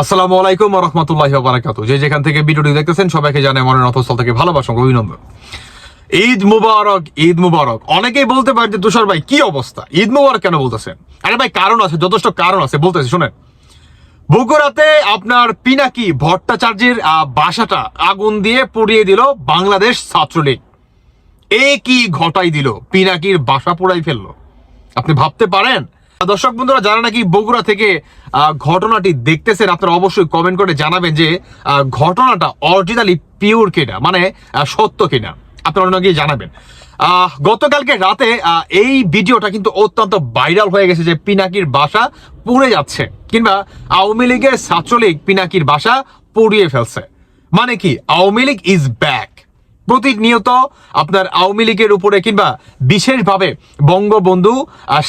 আসসালামু আলাইকুম রহমতুল্লাহ বারাকাতু যে যেখান থেকে ভিডিওটি দেখতেছেন, সবাইকে জানাই মনের অথস্থল থেকে ভালোবাসা অভিনন্দন। ঈদ মুবারক ঈদ মুবারক। অনেকেই বলতে পারে যে, তুষার ভাই, কি অবস্থা? ঈদ মুবারক কেন বলতেছেন? আরে ভাই, কারণ আছে, যথেষ্ট কারণ আছে। বলতেছি, শুনেন। বগুড়াতে আপনার পিনাকি ভট্টাচার্যের বাসাটা আগুন দিয়ে পুড়িয়ে দিল বাংলাদেশ ছাত্রলীগ। এ কি ঘটাই দিল? পিনাকির বাসা পোড়াই ফেলল। আপনি ভাবতে পারেন দর্শক বন্ধুরা, যারা নাকি বগুড়া থেকে ঘটনাটি দেখতেছেন, আপনারা অবশ্যই কমেন্ট করে জানাবেন যে ঘটনাটা অরিজিনালি পিওর কিনা মানে সত্য কিনা। আপনারা নাকি জানাবেন। গতকালকে রাতে এই ভিডিওটা কিন্তু অত্যন্ত ভাইরাল হয়ে গেছে যে পিনাকির বাসা পুড়ে যাচ্ছে, কিংবা আওয়ামী লীগের ছাত্রলীগ পিনাকির বাসা পুড়িয়ে ফেলছে। মানে কি? আওয়ামী লীগ ইজ ব্যাক প্রতিনিয়ত আপনার আওয়ামী লীগের উপরে কিংবা বিশেষভাবে বঙ্গবন্ধু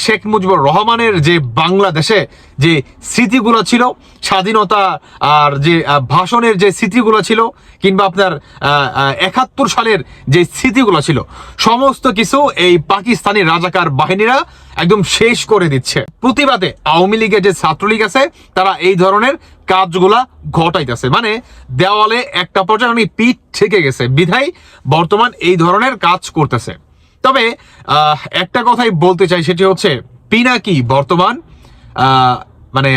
শেখ মুজিবুর রহমানের যে বাংলাদেশে যে স্মৃতিগুলো ছিল, স্বাধীনতা আর যে ভাষণের যে স্মৃতিগুলো ছিল কিংবা আপনার একাত্তর সালের যে স্মৃতিগুলো ছিল, সমস্ত কিছু এই পাকিস্তানি রাজাকার বাহিনীরা একদম শেষ করে দিচ্ছে। প্রতিবাদে আওয়ামী লীগের যে ছাত্রলীগ আছে, তারা এই ধরনের কাজগুলা ঘটাইতেছে। মানে দেওয়ালে একটা পর্যায়ে আমি পিঠ ঠেকে গেছে। বিধাই বর্তমান এই ধরনের কাজ করতেছে। তবে একটা কথাই বলতে চাই, সেটি হচ্ছে, পিনাকি বর্তমান মানে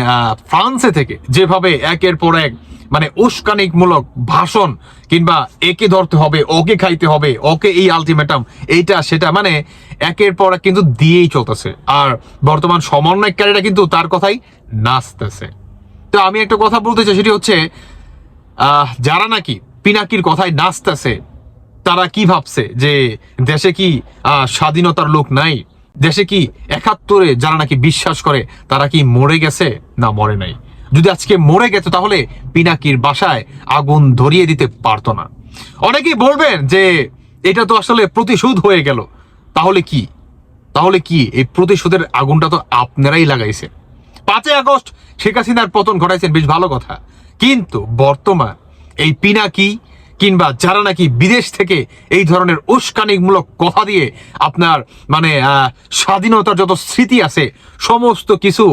ফ্রান্সে থেকে যেভাবে একের পর এক মানে উস্কানিকমূলক ভাষণ কিংবা একে ধরতে হবে, ওকে খাইতে হবে, ওকে এই আলটিমেটাম এইটা, সেটা মানে একের পর এক কিন্তু দিয়েই চলতেছে। আর বর্তমান সমন্বয়কারীরা কিন্তু তার কথাই নাচতেছে। তো আমি একটা কথা বলতে চাই, সেটি হচ্ছে যারা নাকি পিনাকির কথায় নাচতেছে, তারা কি ভাবছে যে দেশে কি স্বাধীনতার লোক নাই? দেশে কি একাত্তরে যারা নাকি বিশ্বাস করে, তারা কি মরে গেছে? না, মরে নাই। যদি আজকে মরে গেছে, তাহলে পিনাকির বাসায় আগুন ধরিয়ে দিতে পারতো না। অনেকেই বলবেন যে, এটা তো আসলে প্রতিশোধ হয়ে গেল। তাহলে কি? তাহলে কি এই প্রতিশোধের আগুনটা তো আপনারাই লাগাইছেন? পাঁচই আগস্ট শেখ হাসিনার পতন ঘটাইছেন, বেশ ভালো কথা। কিন্তু বর্তমান এই পিনাকি কিংবা যারা নাকি বিদেশ থেকে এই ধরনের উস্কানিমূলক কথা দিয়ে আপনার মানে স্বাধীনতার যত স্মৃতি আছে, সমস্ত কিছু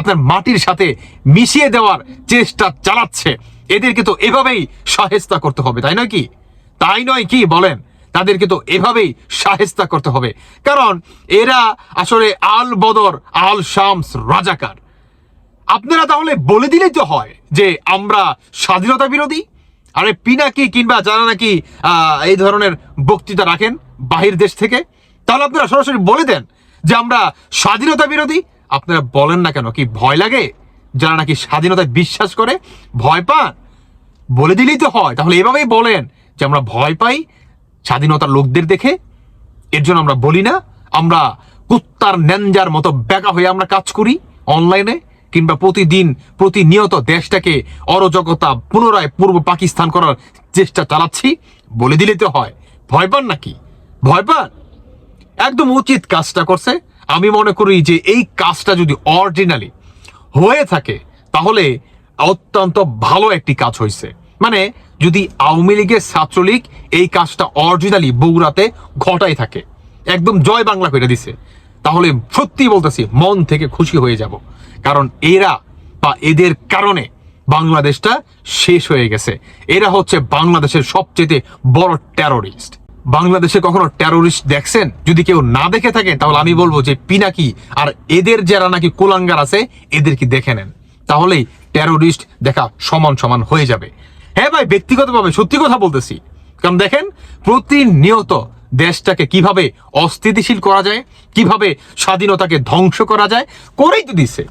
আপনার মাটির সাথে মিশিয়ে দেওয়ার চেষ্টা চালাচ্ছে, এদেরকে তো এভাবেই সাহেস্তা করতে হবে, তাই নয় কি? তাই নয় কি বলেন? তাদেরকে তো এভাবেই সাহেস্তা করতে হবে। কারণ এরা আসলে আল বদর, আল শামস রাজাকার। আপনারা তাহলে বলে দিলেই তো হয় যে আমরা স্বাধীনতা বিরোধী আরে পিনাকি কিংবা যারা নাকি এই ধরনের বক্তৃতা রাখেন বাহির দেশ থেকে, তাহলে আপনারা সরাসরি বলে দেন যে আমরা স্বাধীনতা বিরোধী। আপনারা বলেন না কেন, কি ভয় লাগে? যারা নাকি স্বাধীনতায় বিশ্বাস করে, ভয় পান? বলে দিলেই তো হয়, তাহলে এভাবেই বলেন যে আমরা ভয় পাই স্বাধীনতার লোকদের দেখে। এর জন্য আমরা বলি না, আমরা কুত্তার ন্যাঞ্জার মতো বেকা হয়ে আমরা কাজ করি অনলাইনে। কিংবা প্রতিদিন প্রতিনিয়ত দেশটাকে অরজকতা পুনরায় পূর্ব পাকিস্তান করার চেষ্টা চালাচ্ছি বলে দিলে তো হয়। ভয় পান নাকি? ভয় পান একদম উচিত কাজটা করছে। আমি মনে করি যে এই কাজটা যদি অরিজিনালি হয়ে থাকে, তাহলে অত্যন্ত ভালো একটি কাজ হয়েছে। মানে যদি আওয়ামী লীগের ছাত্রলীগ এই কাজটা অরিজিনালি বগুড়াতে ঘটাই থাকে, একদম জয় বাংলা করে দিছে, তাহলে সত্যি বলতেছি মন থেকে খুশি হয়ে যাব। কারণ এরা বা এদের কারণে বাংলাদেশটা শেষ হয়ে গেছে। এরা হচ্ছে বাংলাদেশের সবচেয়ে বড় টেরোরিস্ট বাংলাদেশে কখনো টেরোরিস্ট দেখছেন? যদি কেউ না দেখে থাকেন তাহলে আমি বলব যে পিনাকি আর এদের যারা নাকি কুলাঙ্গার আছে এদেরকে দেখে নেন? তাহলেই টেরোরিস্ট দেখা সমান সমান হয়ে যাবে। হ্যাঁ ভাই, ব্যক্তিগতভাবে সত্যি কথা বলতেছি। কারণ দেখেন, প্রতিনিয়ত দেশটাকে কীভাবে অস্থিতিশীল করা যায়, কীভাবে স্বাধীনতাকে ধ্বংস করা যায়, করেই তো দিছে।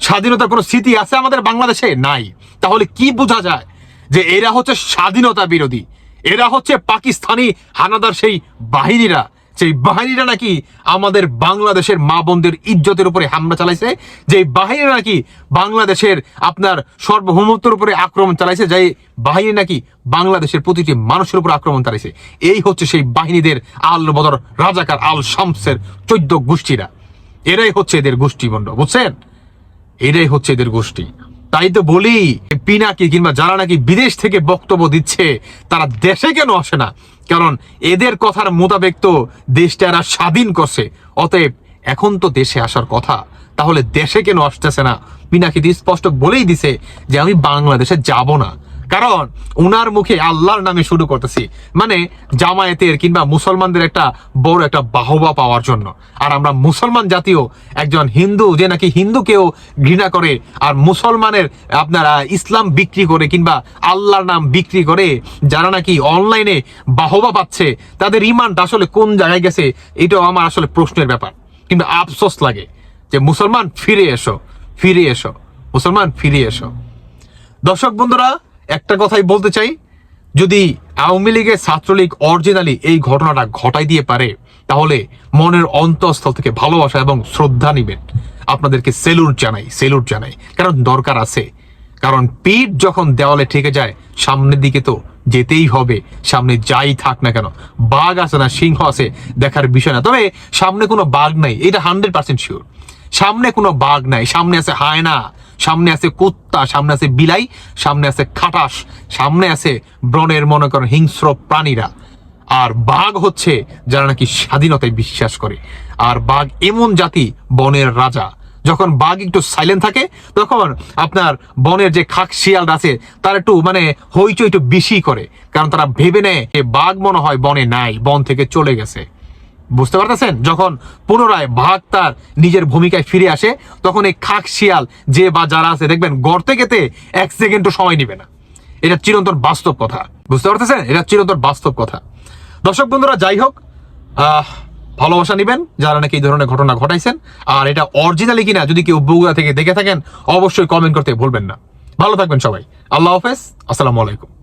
স্বাধীনতার কোনো স্মৃতি আছে আমাদের বাংলাদেশে? নাই। তাহলে কি বোঝা যায় যে এরা হচ্ছে স্বাধীনতা বিরোধী? এরা হচ্ছে পাকিস্তানি হানাদার সেই বাহিনীরা। সেই বাহিনীরা নাকি আমাদের বাংলাদেশের মা বোনদের ইজ্জতের উপরে হামলা চালাইছে? যে বাহিনীরা নাকি বাংলাদেশের আপনার সার্বভৌমত্বের উপরে আক্রমণ চালাইছে যে বাহিনী নাকি বাংলাদেশের প্রতিটি মানুষের উপর আক্রমণ চালাইছে। এই হচ্ছে সেই বাহিনীদের আল বদর রাজাকার আল শামসের চোদ্দ গোষ্ঠীরা। এরাই হচ্ছে এদের গোষ্ঠীবন্ড বুঝছেন? এটাই হচ্ছে এদের গোষ্ঠী। তাই তো বলি, পিনাকি কিংবা যারা নাকি বিদেশ থেকে বক্তব্য দিচ্ছে, তারা দেশে কেন আসে না? কারণ এদের কথার মোতাবেক তো দেশটা এরা স্বাধীন করছে। অতএব এখন তো দেশে আসার কথা। তাহলে দেশে কেন আসতেছে না? পিনাকি স্পষ্ট বলেই দিছে যে আমি বাংলাদেশে যাব না। কারণ উনার মুখে আল্লাহর নামে শুরু করতেছি। মানে জামায়াতের কিংবা মুসলমানদের একটা বড় একটা বাহবা পাওয়ার জন্য। আর আমরা মুসলমান জাতীয় একজন হিন্দু যে নাকি হিন্দুকেও ঘৃণা করে, আর মুসলমানের আপনারা ইসলাম বিক্রি করে কিংবা আল্লাহর নাম বিক্রি করে, যারা নাকি অনলাইনে বাহবা পাচ্ছে, তাদের ইমানটা আসলে কোন জায়গায় গেছে, এটাও আমার আসলে প্রশ্নের ব্যাপার। কিন্তু আফসোস লাগে যে মুসলমান ফিরে এসো ফিরে এসো, মুসলমান ফিরে এসো। দর্শক বন্ধুরা একটা কথাই বলতে চাই, যদি আওয়ামী লীগের ছাত্রলীগ অরিজিনালি এই ঘটনাটা ঘটাই দিয়ে পারে, তাহলে মনের অন্তঃস্থল থেকে ভালোবাসা এবং শ্রদ্ধা নিবেন। আপনাদেরকে সেলুট জানাই সেলুট জানাই। কারণ দরকার আছে। কারণ পিঠ যখন দেওয়ালে ঠেকে যায়, সামনের দিকে তো যেতেই হবে, সামনে যাই থাক না কেন। বাঘ আছে না, সিংহ আছে, দেখার বিষয় না। তবে সামনে কোনো বাঘ নাই, এটা হান্ড্রেড পার্সেন্ট শিওর সামনে কোনো বাঘ নাই, সামনে আছে হায়না। সামনে আছে কুত্তা, সামনে আছে বিলাই, সামনে আছে খাটাস, সামনে আছে ব্রণের মনে করেন হিংস্র প্রাণীরা। আর বাঘ হচ্ছে যারা নাকি স্বাধীনতায় বিশ্বাস করে। আর বাঘ এমন জাতি বনের রাজা। যখন বাঘ একটু সাইলেন্ট থাকে, তখন আপনার বনের যে খাক শিয়াল আছে, তার একটু মানে হইচই একটু বেশি করে। কারণ তারা ভেবে নেয় যে বাঘ মনে হয় বনে নাই, বন থেকে চলে গেছে। বুঝতে পারতেছেন? যখন পুনরায় ভাগ তার নিজের ভূমিকায় ফিরে আসে, তখন এই খাক শিয়াল যে বা যারা আছে, দেখবেন, গড়তে গেতে এক সেকেন্ডও সময় নিবে না। এটা চিরন্তন বাস্তব কথা। বুঝতে পারতেছেন? এটা চিরন্তন বাস্তব কথা। দর্শক বন্ধুরা, যাই হোক ভালোবাসা নিবেন যারা নাকি এই ধরনের ঘটনা ঘটাইছেন। আর এটা অরিজিনালি কিনা, যদি কেউ বগুড়া থেকে দেখে থাকেন, অবশ্যই কমেন্ট করতে ভুলবেন না। ভালো থাকবেন সবাই। আল্লাহ হাফেজ। আসসালামু আলাইকুম।